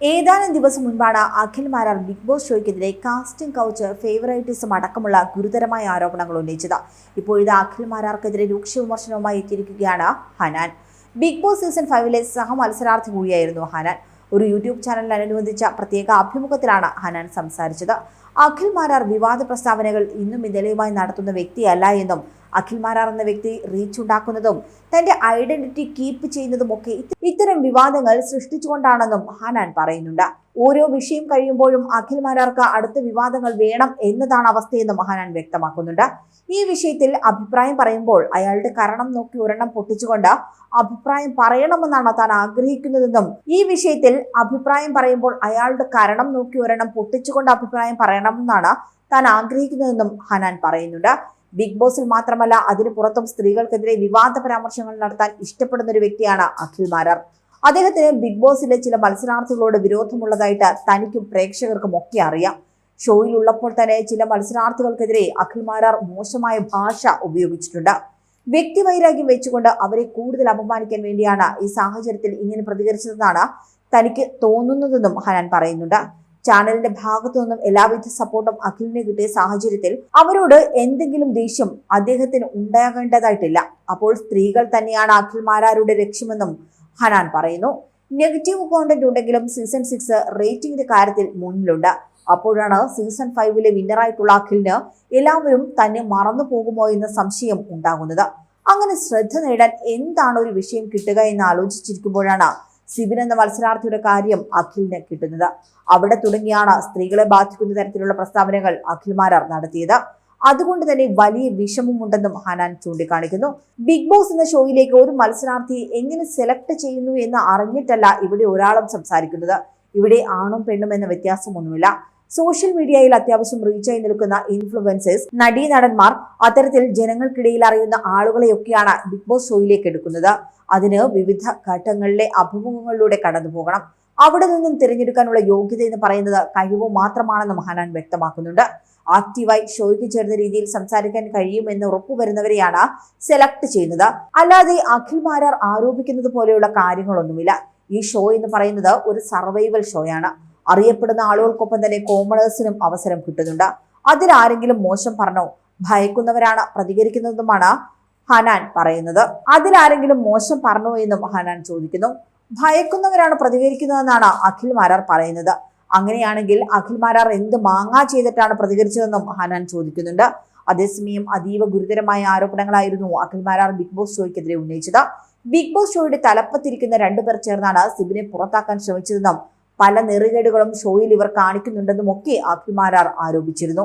ഏതാനും ദിവസം മുൻപാണ് അഖിൽ മാരാർ ബിഗ് ബോസ് ഷോയ്ക്കെതിരെ കാസ്റ്റിംഗ് കൗച്ച് ഫേവറേറ്റിസം അടക്കമുള്ള ഗുരുതരമായ ആരോപണങ്ങൾ ഉന്നയിച്ചത്. ഇപ്പോഴിത് അഖിൽ മാരാർക്കെതിരെ രൂക്ഷ വിമർശനവുമായി എത്തിയിരിക്കുകയാണ് ഹനാൻ. ബിഗ് ബോസ് സീസൺ ഫൈവിലെ സഹ മത്സരാർത്ഥി കൂടിയായിരുന്നു ഹനാൻ. ഒരു യൂട്യൂബ് ചാനലിനനുബന്ധിച്ച പ്രത്യേക അഭിമുഖത്തിലാണ് ഹനാൻ സംസാരിച്ചത്. അഖിൽ മാരാർ വിവാദ പ്രസ്താവനകൾ ഇന്നും ഇന്നലെയുമായി നടത്തുന്ന വ്യക്തിയല്ല എന്നും അഖിൽ മാരാർ എന്ന വ്യക്തി റീച്ച് ഉണ്ടാക്കുന്നതും തന്റെ ഐഡന്റിറ്റി കീപ്പ് ചെയ്യുന്നതുമൊക്കെ ഇത്തരം വിവാദങ്ങൾ സൃഷ്ടിച്ചുകൊണ്ടാണെന്നും ഹനാൻ പറയുന്നുണ്ട്. ഓരോ വിഷയം കഴിയുമ്പോഴും അഖിൽ മാരാർക്ക് അടുത്ത വിവാദങ്ങൾ വേണം എന്നതാണ് അവസ്ഥയെന്നും ഹനാൻ വ്യക്തമാക്കുന്നുണ്ട്. ഈ വിഷയത്തിൽ അഭിപ്രായം പറയുമ്പോൾ അയാളുടെ കരണം നോക്കി ഒരെണ്ണം പൊട്ടിച്ചുകൊണ്ട് അഭിപ്രായം പറയണമെന്നാണ് താൻ ആഗ്രഹിക്കുന്നതെന്നും ഈ വിഷയത്തിൽ അഭിപ്രായം പറയുമ്പോൾ അയാളുടെ കരണം നോക്കി ഒരെണ്ണം പൊട്ടിച്ചുകൊണ്ട് അഭിപ്രായം പറയണമെന്നാണ് താൻ ആഗ്രഹിക്കുന്നതെന്നും ഹനാൻ പറയുന്നുണ്ട്. ബിഗ് ബോസിൽ മാത്രമല്ല അതിനു പുറത്തും സ്ത്രീകൾക്കെതിരെ വിവാദ പരാമർശങ്ങൾ നടത്താൻ ഇഷ്ടപ്പെടുന്ന ഒരു വ്യക്തിയാണ് അഖിൽ മാരാർ. അദ്ദേഹത്തിന് ബിഗ് ബോസിലെ ചില മത്സരാർത്ഥികളോട് വിരോധമുള്ളതായിട്ട് തനിക്കും പ്രേക്ഷകർക്കും ഒക്കെ അറിയാം. ഷോയിൽ ഉള്ളപ്പോൾ തന്നെ ചില മത്സരാർത്ഥികൾക്കെതിരെ അഖിൽ മാരാർ മോശമായ ഭാഷ ഉപയോഗിച്ചിട്ടുണ്ട്. വ്യക്തിവൈരാഗ്യം വെച്ചുകൊണ്ട് അവരെ കൂടുതൽ അപമാനിക്കാൻ വേണ്ടിയാണ് ഈ സാഹചര്യത്തിൽ ഇങ്ങനെ പ്രതികരിച്ചതെന്നാണ് തനിക്ക് തോന്നുന്നതെന്നും ഹനാൻ പറയുന്നുണ്ട്. ചാനലിന്റെ ഭാഗത്തു നിന്നും എല്ലാവിധ സപ്പോർട്ടും അഖിലിന് കിട്ടിയ സാഹചര്യത്തിൽ അവരോട് എന്തെങ്കിലും ദേഷ്യം അദ്ദേഹത്തിന് ഉണ്ടാകേണ്ടതായിട്ടില്ല. അപ്പോൾ സ്ത്രീകൾ തന്നെയാണ് അഖിൽമാരാരുടെ ലക്ഷ്യമെന്നും ഹനാൻ പറയുന്നു. നെഗറ്റീവ് കോണ്ടന്റ് ഉണ്ടെങ്കിലും സീസൺ സിക്സ് റേറ്റിംഗിന്റെ കാര്യത്തിൽ മുന്നിലുണ്ട്. അപ്പോഴാണ് സീസൺ ഫൈവിലെ വിന്നറായിട്ടുള്ള അഖിലിന് എല്ലാവരും തന്നെ മറന്നു പോകുമോ എന്ന സംശയം ഉണ്ടാകുന്നത്. അങ്ങനെ ശ്രദ്ധ നേടാൻ എന്താണ് ഒരു വിഷയം കിട്ടുക എന്ന് ആലോചിച്ചിരിക്കുമ്പോഴാണ് സിബിൻ എന്ന മത്സരാർത്ഥിയുടെ കാര്യം അഖിലിന് കിട്ടുന്നത്. അവിടെ തുടങ്ങിയാണ് സ്ത്രീകളെ ബാധിക്കുന്ന തരത്തിലുള്ള പ്രസ്താവനകൾ അഖിൽ മാരാർ നടത്തിയത്. അതുകൊണ്ട് തന്നെ വലിയ വിഷമമുണ്ടെന്നും ഹനാൻ ചൂണ്ടിക്കാണിക്കുന്നു. ബിഗ് ബോസ് എന്ന ഷോയിലേക്ക് ഒരു മത്സരാർത്ഥിയെ എങ്ങനെ സെലക്ട് ചെയ്യുന്നു എന്ന് അറിഞ്ഞിട്ടല്ല ഇവിടെ ഒരാളും സംസാരിക്കുന്നത്. ഇവിടെ ആണും പെണ്ണും എന്ന വ്യത്യാസമൊന്നുമില്ല. സോഷ്യൽ മീഡിയയിൽ അത്യാവശ്യം റീച്ചായി നിൽക്കുന്ന ഇൻഫ്ലുവൻസേഴ്സ് നടീ നടന്മാർ അത്തരത്തിൽ ജനങ്ങൾക്കിടയിൽ അറിയുന്ന ആളുകളെയൊക്കെയാണ് ബിഗ് ബോസ് ഷോയിലേക്ക് എടുക്കുന്നത്. അതിന് വിവിധ ഘട്ടങ്ങളിലെ അഭിമുഖങ്ങളിലൂടെ കടന്നു പോകണം. അവിടെ നിന്നും തിരഞ്ഞെടുക്കാനുള്ള യോഗ്യത എന്ന് പറയുന്നത് കഴിവ് മാത്രമാണെന്ന് മഹാനാൻ വ്യക്തമാക്കുന്നുണ്ട്. ആക്റ്റീവായി ഷോയ്ക്ക് ചേർന്ന രീതിയിൽ സംസാരിക്കാൻ കഴിയുമെന്ന് ഉറപ്പുവരുന്നവരെയാണ് സെലക്ട് ചെയ്യുന്നത്. അല്ലാതെ അഖിൽ മാരാർ ആരോപിക്കുന്നത് പോലെയുള്ള കാര്യങ്ങളൊന്നുമില്ല. ഈ ഷോ എന്ന് പറയുന്നത് ഒരു സർവൈവൽ ഷോയാണ് അറിയപ്പെടുന്ന ആളുകൾക്കൊപ്പം തന്നെ കോമണേഴ്സിനും അവസരം കിട്ടുന്നുണ്ട്. അതിലാരെങ്കിലും മോശം പറഞ്ഞോ ഭയക്കുന്നവരാണ് പ്രതികരിക്കുന്നതെന്നുമാണ് ഹനാൻ പറയുന്നത്. അതിലാരെങ്കിലും മോശം പറഞ്ഞു എന്നും ഹനാൻ ചോദിക്കുന്നു. ഭയക്കുന്നവരാണ് പ്രതികരിക്കുന്നതെന്നാണ് അഖിൽ മാരാർ പറയുന്നത്. അങ്ങനെയാണെങ്കിൽ അഖിൽ മാരാർ എന്ത് മാങ്ങാ ചെയ്തിട്ടാണ് പ്രതികരിച്ചതെന്നും ഹനാൻ ചോദിക്കുന്നുണ്ട്. അതേസമയം അതീവ ഗുരുതരമായ ആരോപണങ്ങളായിരുന്നു അഖിൽ മാരാർ ബിഗ് ബോസ് ഷോയ്ക്കെതിരെ ഉന്നയിച്ചത്. ബിഗ് ബോസ് ഷോയുടെ തലപ്പത്തിരിക്കുന്ന രണ്ടുപേർ ചേർന്നാണ് സിബിനെ പുറത്താക്കാൻ ശ്രമിച്ചതെന്നും പല നെറുകേടുകളും ഷോയിൽ ഇവർ കാണിക്കുന്നുണ്ടെന്നും ഒക്കെ അഖിൽ മാരാർ ആരോപിച്ചിരുന്നു.